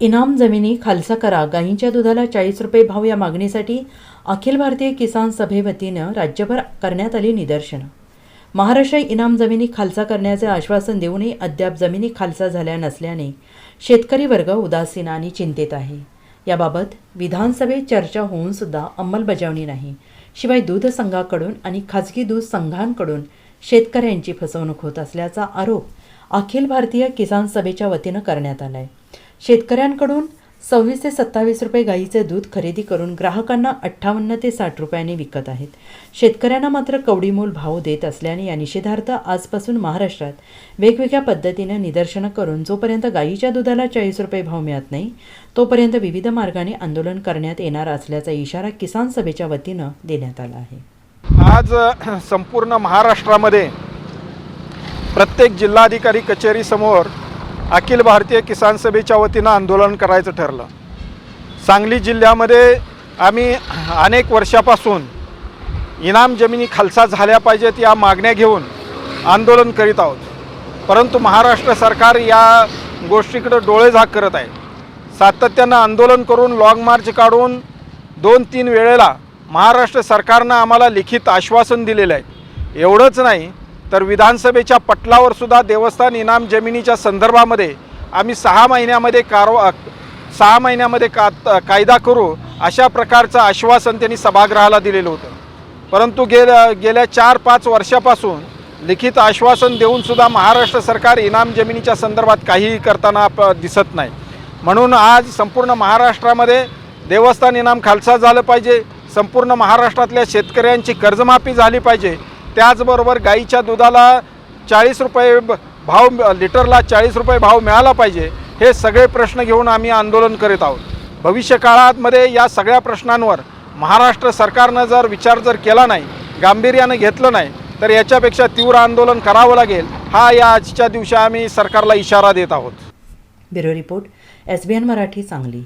इनाम जमिनी खालसा करा. गायींच्या दुधाला चाळीस रुपये भाव या मागणीसाठी अखिल भारतीय किसान सभेवतीनं राज्यभर करण्यात आली निदर्शनं. महाराष्ट्र इनाम जमिनी खालसा करण्याचे आश्वासन देऊनही अद्याप जमिनी खालसा झाल्या नसल्याने शेतकरी वर्ग उदासीन आणि चिंतेत आहे. याबाबत विधानसभेत चर्चा होऊनसुद्धा अंमलबजावणी नाही. शिवाय दूध संघाकडून आणि खाजगी दूध संघांकडून शेतकऱ्यांची फसवणूक होत असल्याचा आरोप अखिल भारतीय किसान सभेच्या वतीनं करण्यात आला आहे शेतकऱ्यांकडून सव्वीस ते सत्तावीस रुपये गाईचे दूध खरेदी करून ग्राहकांना अठ्ठावन्न ते साठ रुपयांनी विकत आहेत. शेतकऱ्यांना मात्र कवडीमोल भाव देत असल्याने या निषेधार्थ आजपासून महाराष्ट्रात वेगवेगळ्या पद्धतीनं निदर्शनं करून जोपर्यंत गाईच्या दुधाला चाळीस रुपये भाव मिळत नाही तोपर्यंत विविध मार्गाने आंदोलन करण्यात येणार असल्याचा इशारा किसान सभेच्या वतीनं देण्यात आला आहे. आज संपूर्ण महाराष्ट्रामध्ये प्रत्येक जिल्हाधिकारी कचेरीसमोर अखिल भारतीय किसान सभेच्या वतीनं आंदोलन करायचं ठरलं. सांगली जिल्ह्यामध्ये आम्ही अनेक वर्षापासून इनाम जमिनी खालसा झाल्या पाहिजेत या मागण्या घेऊन आंदोलन करीत आहोत. परंतु महाराष्ट्र सरकार या गोष्टीकडं डोळे झाक करत आहे. सातत्यानं आंदोलन करून लाँग मार्च काढून दोन तीन वेळेला महाराष्ट्र सरकारनं आम्हाला लिखित आश्वासन दिलेलं आहे. एवढंच नाही तर विधानसभेच्या पटलावर सुद्धा देवस्थान इनाम जमिनीच्या संदर्भामध्ये आम्ही सहा महिन्यामध्ये कारवा सहा महिन्यामध्ये का कायदा करू अशा प्रकारचं आश्वासन त्यांनी सभागृहाला दिलेलं होतं. परंतु गेल्या गेल्या चार पाच वर्षापासून लिखित आश्वासन देऊनसुद्धा महाराष्ट्र सरकार इनाम जमिनीच्या संदर्भात काहीही करताना दिसत नाही. म्हणून आज संपूर्ण महाराष्ट्रामध्ये देवस्थान इनाम खालसा झालं पाहिजे संपूर्ण महाराष्ट्रातल्या शेतकऱ्यांची कर्जमाफी झाली पाहिजे त्याचबरोबर गाईच्या दुधाला चाळीस रुपये भाव लिटरला चाळीस रुपये भाव मिळाला पाहिजे हे सगळे प्रश्न घेऊन आम्ही आंदोलन करीत आहोत. भविष्य काळामध्ये या सगळ्या प्रश्नांवर महाराष्ट्र सरकारनं जर विचार जर केला नाही गांभीर्यानं घेतलं नाही तर याच्यापेक्षा तीव्र आंदोलन करावं लागेल हा या आजच्या दिवशी आम्ही सरकारला इशारा देत आहोत. Bureau report S B N Marathi Sangli.